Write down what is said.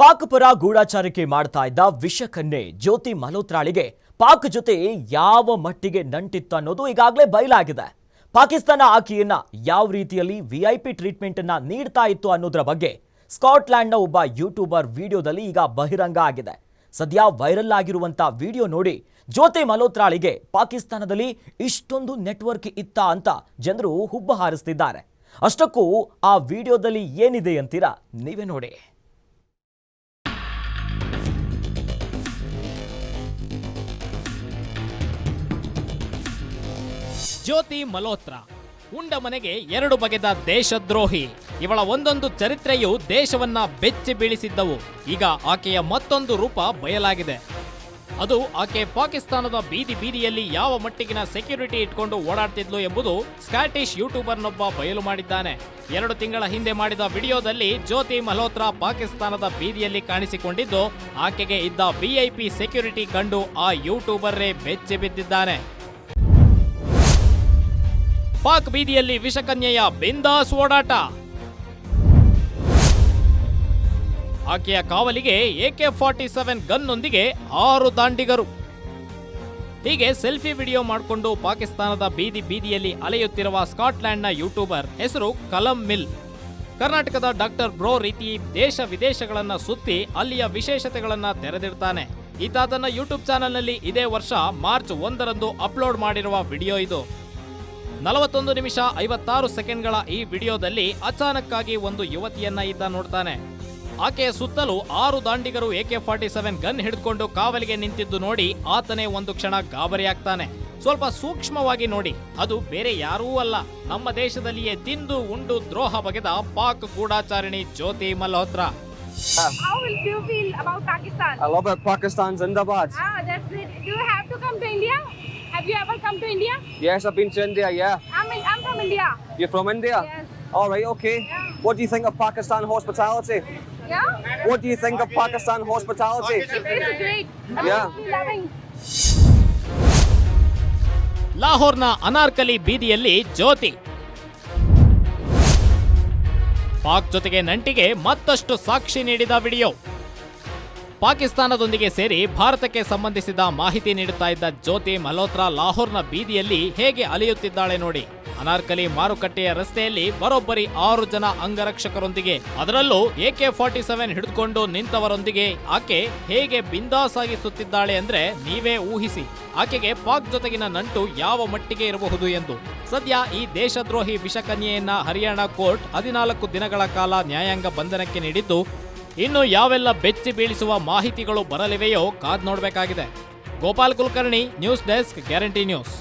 ಪಾಕ್ ಪರ ಗೂಢಾಚಾರಿಕೆ ಮಾಡ್ತಾ ಇದ್ದ ವಿಷಕನ್ನೆ ಜ್ಯೋತಿ ಮಲ್ಹೋತ್ರಾಳಿಗೆ ಪಾಕ್ ಜೊತೆ ಯಾವ ಮಟ್ಟಿಗೆ ನಂಟಿತ್ತು ಅನ್ನೋದು ಈಗಾಗಲೇ ಬಯಲಾಗಿದೆ. ಪಾಕಿಸ್ತಾನ ಆಕೆಯನ್ನ ಯಾವ ರೀತಿಯಲ್ಲಿ ವಿಐಪಿ ಟ್ರೀಟ್ಮೆಂಟ್ ಅನ್ನ ನೀಡ್ತಾ ಇತ್ತು ಅನ್ನೋದ್ರ ಬಗ್ಗೆ ಸ್ಕಾಟ್ಲ್ಯಾಂಡ್ನ ಒಬ್ಬ ಯೂಟ್ಯೂಬರ್ ವಿಡಿಯೋದಲ್ಲಿ ಈಗ ಬಹಿರಂಗ ಆಗಿದೆ. ಸದ್ಯ ವೈರಲ್ ಆಗಿರುವಂತ ವಿಡಿಯೋ ನೋಡಿ ಜ್ಯೋತಿ ಮಲ್ಹೋತ್ರಾಳಿಗೆ ಪಾಕಿಸ್ತಾನದಲ್ಲಿ ಇಷ್ಟೊಂದು ನೆಟ್ವರ್ಕ್ ಇತ್ತ ಅಂತ ಜನರು ಹುಬ್ಬ ಹಾರಿಸ್ತಿದ್ದಾರೆ. ಅಷ್ಟಕ್ಕೂ ಆ ವಿಡಿಯೋದಲ್ಲಿ ಏನಿದೆ ಅಂತೀರಾ ನೀವೇ ನೋಡಿ. ಜ್ಯೋತಿ ಮಲ್ಹೋತ್ರಾ ಉಂಡ ಮನೆಗೆ ಎರಡು ಬಗೆದ ದೇಶದ್ರೋಹಿ. ಇವಳ ಒಂದೊಂದು ಚರಿತ್ರೆಯು ದೇಶವನ್ನ ಬೆಚ್ಚಿ ಬೀಳಿಸಿದ್ದವು. ಈಗ ಆಕೆಯ ಮತ್ತೊಂದು ರೂಪ ಬಯಲಾಗಿದೆ. ಅದು ಆಕೆ ಪಾಕಿಸ್ತಾನದ ಬೀದಿ ಬೀದಿಯಲ್ಲಿ ಯಾವ ಮಟ್ಟಿಗಿನ ಸೆಕ್ಯೂರಿಟಿ ಇಟ್ಕೊಂಡು ಓಡಾಡ್ತಿದ್ಲು ಎಂಬುದು ಸ್ಕಾಟಿಷ್ ಯೂಟ್ಯೂಬರ್ನೊಬ್ಬ ಬಯಲು ಮಾಡಿದ್ದಾನೆ. ಎರಡು ತಿಂಗಳ ಹಿಂದೆ ಮಾಡಿದ ವಿಡಿಯೋದಲ್ಲಿ ಜ್ಯೋತಿ ಮಲ್ಹೋತ್ರಾ ಪಾಕಿಸ್ತಾನದ ಬೀದಿಯಲ್ಲಿ ಕಾಣಿಸಿಕೊಂಡಿದ್ದು, ಆಕೆಗೆ ಇದ್ದ ವಿಐಪಿ ಸೆಕ್ಯೂರಿಟಿ ಕಂಡು ಆ ಯೂಟ್ಯೂಬರ್ರೇ ಬೆಚ್ಚಿ ಬಿದ್ದಿದ್ದಾನೆ. ಪಾಕ್ ಬೀದಿಯಲ್ಲಿ ವಿಷಕನ್ಯೆಯ ಬಿಂದಾಸ್ ಓಡಾಟ. ಆಕೆಯ ಕಾವಲಿಗೆ ಎಕೆ ಫಾರ್ಟಿ ಸೆವೆನ್ ಗನ್ನೊಂದಿಗೆ ಆರು ದಾಂಡಿಗರು. ಹೀಗೆ ಸೆಲ್ಫಿ ವಿಡಿಯೋ ಮಾಡಿಕೊಂಡು ಪಾಕಿಸ್ತಾನದ ಬೀದಿ ಬೀದಿಯಲ್ಲಿ ಅಲೆಯುತ್ತಿರುವ ಸ್ಕಾಟ್ಲ್ಯಾಂಡ್ನ ಯೂಟ್ಯೂಬರ್ ಹೆಸರು ಕಲಂ ಮಿಲ್. ಕರ್ನಾಟಕದ ಡಾಕ್ಟರ್ ಬ್ರೋ ರೀತಿ ದೇಶ ವಿದೇಶಗಳನ್ನ ಸುತ್ತಿ ಅಲ್ಲಿಯ ವಿಶೇಷತೆಗಳನ್ನ ತೆರೆದಿಡ್ತಾನೆ. ಈತ ತನ್ನ ಯೂಟ್ಯೂಬ್ ಚಾನೆಲ್ನಲ್ಲಿ ಇದೇ ವರ್ಷ ಮಾರ್ಚ್ ಒಂದರಂದು ಅಪ್ಲೋಡ್ ಮಾಡಿರುವ ವಿಡಿಯೋ ಇದು. ನಲವತ್ತೊಂದು ನಿಮಿಷ ಐವತ್ತಾರು ಸೆಕೆಂಡ್ಗಳ ಈ ವಿಡಿಯೋದಲ್ಲಿ ಅಚಾನಕ್ಕಾಗಿ ಒಂದು ಯುವತಿಯನ್ನ ಇದ್ದ ನೋಡ್ತಾನೆ ಆಕೆಯ ಸುತ್ತಲೂ ಆರು ದಾಂಡಿಗರು ಎಕೆ ಫಾರ್ಟಿ ಸೆವೆನ್ ಗನ್ ಹಿಡಿದುಕೊಂಡು ಕಾವಲಿಗೆ ನಿಂತಿದ್ದು ನೋಡಿ ಆತನೇ ಒಂದು ಕ್ಷಣ ಗಾಬರಿಯಾಗ್ತಾನೆ ಸ್ವಲ್ಪ ಸೂಕ್ಷ್ಮವಾಗಿ ನೋಡಿ ಅದು ಬೇರೆ ಯಾರೂ ಅಲ್ಲ ನಮ್ಮ ದೇಶದಲ್ಲಿಯೇ ತಿಂದು ಉಂಡು ದ್ರೋಹ ಬಗೆದ ಪಾಕ್ ಗೂಢಾಚಾರಿಣಿ ಜ್ಯೋತಿ Malhotra How will you feel about Pakistan? I love it. Pakistan Zindabad. Ah, that's. Do you have to come to India? Have you ever come to India? Yes, I've been to India, yeah. I'm, I'm from India. You're from India? Yes. All right, okay. Yeah. What do you think of Pakistan hospitality? Yeah? What do you think of Pakistan hospitality? It's great. I'm Yeah. really loving. ಲಾಹೋರ್ನ Anarkali ಬೀದಿಯಲ್ಲಿ ಜ್ಯೋತಿ ಪಾಕ್ ಜೊತೆಗೆ ನಂಟಿಗೆ ಮತ್ತಷ್ಟು ಸಾಕ್ಷಿ ನೀಡಿದ video ಪಾಕಿಸ್ತಾನದೊಂದಿಗೆ ಸೇರಿ ಭಾರತಕ್ಕೆ ಸಂಬಂಧಿಸಿದ ಮಾಹಿತಿ ನೀಡುತ್ತಾ ಇದ್ದ ಜ್ಯೋತಿ ಮಲ್ಹೋತ್ರಾ ಲಾಹೋರ್ನ ಬೀದಿಯಲ್ಲಿ ಹೇಗೆ ಅಲಿಯುತ್ತಿದ್ದಾಳೆ ನೋಡಿ. ಅನಾರ್ಕಲಿ ಮಾರುಕಟ್ಟೆಯ ರಸ್ತೆಯಲ್ಲಿ ಬರೋಬ್ಬರಿ ಆರು ಜನ ಅಂಗರಕ್ಷಕರೊಂದಿಗೆ. ಅದರಲ್ಲೂ ಎಕೆ ಫಾರ್ಟಿ ಸೆವೆನ್ ಹಿಡಿದುಕೊಂಡು ನಿಂತವರೊಂದಿಗೆ ಆಕೆ ಹೇಗೆ ಬಿಂದಾಸಾಗಿ ಸುತ್ತಿದ್ದಾಳೆ ಅಂದ್ರೆ ನೀವೇ ಊಹಿಸಿ. ಆಕೆಗೆ ಪಾಕ್ ಜೊತೆಗಿನ ನಂಟು ಯಾವ ಮಟ್ಟಿಗೆ ಇರಬಹುದು ಎಂದು. ಸದ್ಯ ಈ ದೇಶದ್ರೋಹಿ ವಿಷಕನ್ಯೆಯನ್ನ ಹರಿಯಾಣ ಕೋರ್ಟ್ ಹದಿನಾಲ್ಕು ದಿನಗಳ ಕಾಲ ನ್ಯಾಯಾಂಗ ಬಂಧನಕ್ಕೆ ನೀಡಿದ್ದು ಇನ್ನು ಯಾವೆಲ್ಲ ಬೆಚ್ಚಿ ಬೀಳಿಸುವ ಮಾಹಿತಿಗಳು ಬರಲಿವೆಯೋ ಕಾದ್ ನೋಡಬೇಕಾಗಿದೆ. Gopal Kulkarni news desk guarantee news.